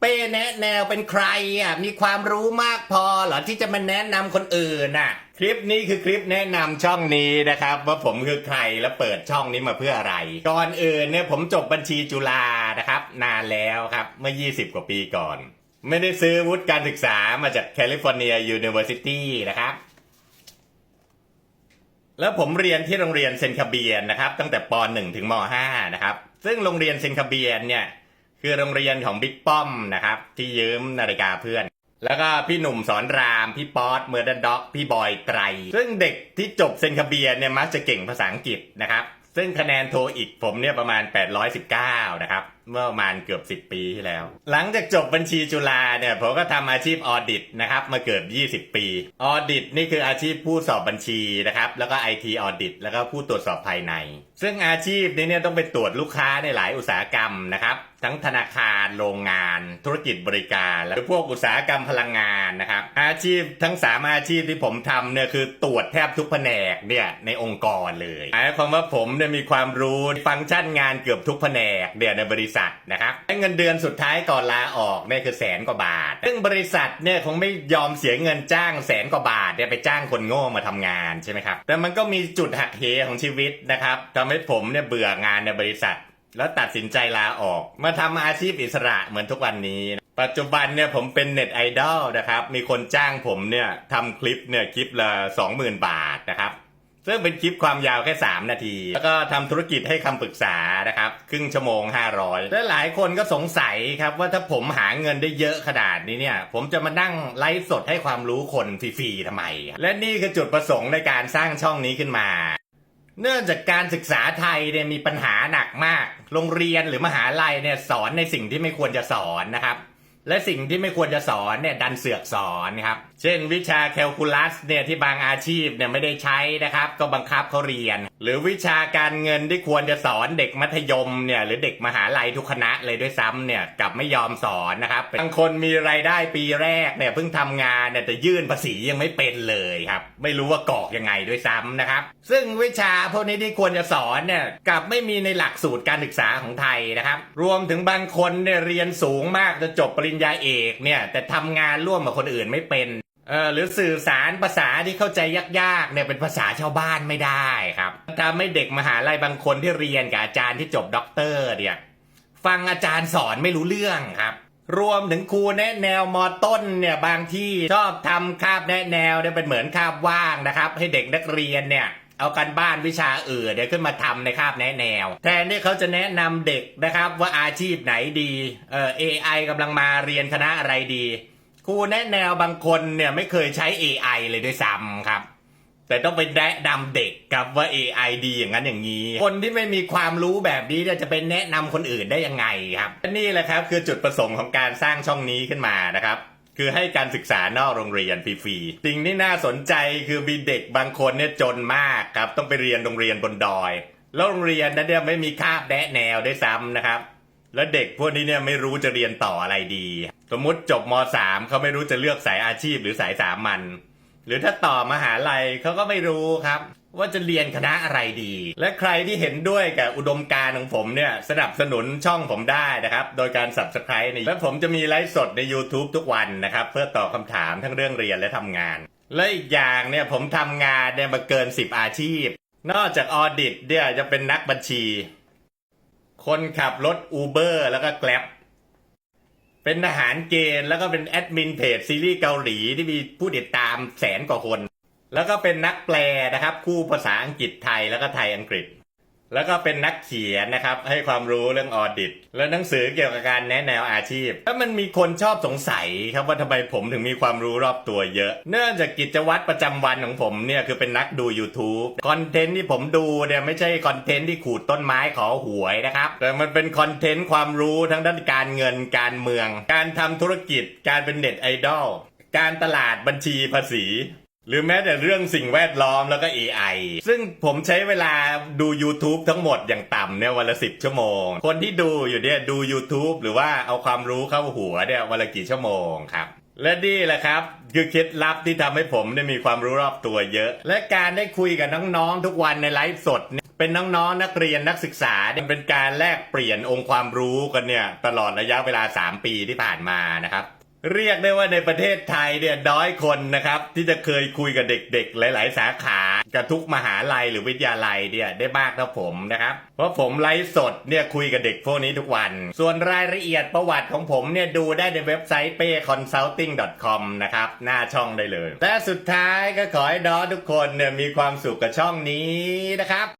เป้แนะแนวเป็นใครอะมีความรู้มากพอเหรอที่จะมาแนะนำคนอื่นน่ะ คลิปนี้คือคลิปแนะนำช่องนี้นะครับ ว่าผมคือใครและเปิดช่องนี้มาเพื่ออะไร ก่อนอื่นเนี่ยผมจบบัญชีจุฬานะครับ นานแล้วครับเมื่อ 20 กว่าปีก่อน ไม่ได้ซื้อวุฒิการศึกษามาจากแคลิฟอร์เนียยูนิเวอร์ซิตี้นะครับแล้วผมเรียนที่โรงเรียนเซนคาเบียนนะครับ ตั้งแต่ป .1 ถึงม .5 นะครับ ซึ่งโรงเรียนเซนคาเบียนเนี่ย คือโรงเรียนของบิ๊กป้อมนะครับ ที่ยืมนาฬิกาเพื่อน แล้วก็พี่หนุ่มสอนราม พี่ป๊อตเมอร์ดันด็อก พี่บอยไตร ซึ่งเด็กที่จบเซนคาเบียเนี่ยมักจะเก่งภาษาอังกฤษนะครับ ซึ่งคะแนนโทอีกผมเนี่ยประมาณ 819 นะครับ เมื่อประมาณเกือบ 10 ปีที่แล้ว หลังจากจบบัญชีจุฬาเนี่ยผมก็ทำอาชีพออดิตนะครับมาเกือบ 20 ปี ออดิตนี่คืออาชีพผู้สอบบัญชีนะครับ แล้วก็ IT ออดิตแล้วก็ผู้ตรวจสอบภายใน ซึ่งอาชีพนี้เนี่ยต้องไปตรวจลูกค้าในหลายอุตสาหกรรมนะครับ ทั้งธนาคารโรงงาน ธุรกิจบริการ และพวกอุตสาหกรรมพลังงานนะครับ อาชีพทั้งสามอาชีพที่ผมทำเนี่ยคือตรวจแทบทุกแผนกเนี่ยในองค์กรเลยหมายความว่าผมเนี่ยมีความรู้ฟังก์ชันงานเกือบทุกแผนกเนี่ยในบริษัทนะครับเงินเดือนสุดท้ายก่อนลาออกเนี่ยคือแสนกว่าบาท ซึ่งบริษัทเนี่ยคงไม่ยอมเสียเงินจ้างแสนกว่าบาทเนี่ยไปจ้างคนโง่มาทำงานใช่ไหมครับแต่มันก็มีจุดหักเหของชีวิตนะครับทำให้ผมเนี่ยเบื่องานในบริษัท แล้วตัดสินใจลาออก มาทำอาชีพอิสระเหมือนทุกวันนี้ ปัจจุบันเนี่ยผมเป็นเน็ตไอดอลนะครับ มีคนจ้างผมเนี่ยทำคลิปเนี่ยคลิปละ20,000 บาทนะครับซึ่งเป็นคลิปความยาวแค่ 3 นาที แล้วก็ทำธุรกิจให้คำปรึกษานะครับ ครึ่งชั่วโมง 500 และหลายคนก็สงสัยครับว่าถ้าผมหาเงินได้เยอะขนาดนี้เนี่ย ผมจะมานั่งไลฟ์สดให้ความรู้คนฟรีๆทำไม และนี่คือจุดประสงค์ในการสร้างช่องนี้ขึ้นมา เนื่องจากการศึกษาไทยเนี่ยมีปัญหาหนักมาก โรงเรียนหรือมหาลัยเนี่ยสอนในสิ่งที่ไม่ควรจะสอนนะครับ และสิ่งที่ไม่ควรจะสอนเนี่ยดันเสือกสอนครับ เช่นวิชาแคลคูลัสเนี่ยที่บางอาชีพเนี่ยไม่ได้ใช้นะครับ ก็บังคับเขาเรียน หรือวิชาการเงินที่ควรจะสอนเด็กมัธยมเนี่ยหรือเด็กมหาลัยทุกคณะเลยด้วยซ้ำเนี่ยกลับไม่ยอมสอนนะครับบางคนมีรายได้ปีแรกเนี่ยเพิ่งทำงานเนี่ยแต่ยื่นภาษียังไม่เป็นเลยครับไม่รู้ว่ากอกยังไงด้วยซ้ำนะครับ ซึ่งวิชาพวกนี้ที่ควรจะสอนเนี่ยกลับไม่มีในหลักสูตรการศึกษาของไทยนะครับ รวมถึงบางคนเนี่ยเรียนสูงมากจะจบปริริญญาเอกเนี่ย แต่ทำงานร่วมกับคนอื่นไม่เป็นเออหรือสื่อสารภาษาที่เข้าใจยากๆเนี่ยเป็นภาษาชาวบ้านไม่ได้ครับทำให้เด็กมหาลัยบางคนที่เรียนกับอาจารย์ที่จบด็อกเตอร์เนี่ยฟังอาจารย์สอนไม่รู้เรื่องครับ รวมถึงครูแนะแนวมอต้นเนี่ยบางที่ชอบทำคาบแนะแนวเนี่ยเป็นเหมือนคาบว่างนะครับ ให้เด็กนักเรียนเนี่ย เอากันบ้านวิชาอื่นเดี๋ยวขึ้นมาทำในคาบแนะแนว แทนที่เขาจะแนะนำเด็กนะครับว่าอาชีพไหนดีเออ AI กำลังมาเรียนคณะอะไรดีครูแนะแนวบางคนเนี่ยไม่เคยใช้ AI เลยด้วยซ้ำครับ แต่ต้องไปแนะนำเด็กครับว่า AI ดีอย่างนั้นอย่างนี้ คนที่ไม่มีความรู้แบบนี้จะไปแนะนำคนอื่นได้ยังไงครับนี่แหละครับคือจุดประสงค์ของการสร้างช่องนี้ขึ้นมานะครับ คือให้การศึกษานอกโรงเรียนฟรีๆสิ่งที่น่าสนใจคือมีเด็กบางคนเนี่ยจนมากครับ ต้องไปเรียนโรงเรียนบนดอยแล้วโรงเรียนนั้นเนี่ยไม่มีคาบแนะแนวด้วยซ้ำนะครับ แล้วเด็กพวกนี้เนี่ยไม่รู้จะเรียนต่ออะไรดี สมมติจบม .3 เขาไม่รู้จะเลือกสายอาชีพหรือสายสามัญหรือถ้าต่อมหาลัยเขาก็ไม่รู้ครับ ว่าจะเรียนคณะอะไรดี และใครที่เห็นด้วยกับอุดมการณ์ของผมเนี่ย สนับสนุนช่องผมได้นะครับ โดยการ subscribe ในและผมจะมีไลฟ์สดใน YouTube ทุกวันนะครับ เพื่อตอบคำถามทั้งเรื่องเรียนและทำงาน และอีกอย่างเนี่ยผมทำงานเนี่ยมาเกิน 10 อาชีพ นอกจากออดิตเนี่ยจะเป็นนักบัญชี คนขับรถ Uber แล้วก็ Grab เป็นทหารเกณฑ์แล้วก็เป็นแอดมินเพจซีรีส์เกาหลีที่มีผู้ติดตามแสนกว่าคน แล้วก็เป็นนักแปลนะครับ คู่ภาษาอังกฤษไทยแล้วก็ไทยอังกฤษ แล้วก็เป็นนักเขียนนะครับ ให้ความรู้เรื่องออดิต และหนังสือเกี่ยวกับการแนะแนวอาชีพแล้วมันมีคนชอบสงสัยครับว่าทำไมผมถึงมีความรู้รอบตัวเยอะ เนื่องจากกิจวัตรประจำวันของผมเนี่ยคือเป็นนักดู YouTube คอนเทนต์ที่ผมดูเนี่ยไม่ใช่คอนเทนต์ที่ขูดต้นไม้ขอหวยนะครับแต่มันเป็นคอนเทนต์ความรู้ทั้งด้านการเงินการเมือง การทำธุรกิจการเป็นเน็ตไอดอลการตลาดบัญชีภาษี หรือแม้แต่เรื่องสิ่งแวดล้อมแล้วก็ AI ซึ่งผมใช้เวลาดู YouTube ทั้งหมดอย่างต่ำเนี่ยวันละสิบชั่วโมง คนที่ดูอยู่เนี่ยดู YouTube หรือว่าเอาความรู้เข้าหัวเนี่ยวันละกี่ชั่วโมงครับและนี่แหละครับคือเคล็ดลับที่ทำให้ผมได้มีความรู้รอบตัวเยอะ และการได้คุยกับน้องๆทุกวันในไลฟ์สดเนี่ยเป็นน้องๆนักเรียนนักศึกษาเนี่ยเป็นการแลกเปลี่ยนองค์ความรู้กันเนี่ยตลอดระยะเวลา 3 ปีที่ผ่านมานะครับ เรียกได้ว่าในประเทศไทยเนี่ยน้อยคนนะครับ ที่จะเคยคุยกับเด็กๆ หลาย ๆ สาขากับทุกมหาลัยหรือวิทยาลัยเนี่ยได้มากเท่าผมนะครับ เพราะผมไลฟ์สดเนี่ยคุยกับเด็กพวกนี้ทุกวัน ส่วนรายละเอียดประวัติของผมเนี่ยดูได้ในเว็บไซต์ payconsulting.com นะครับ หน้าช่องได้เลย และสุดท้ายก็ขอให้น้องทุกคนเนี่ยมีความสุขกับช่องนี้นะครับ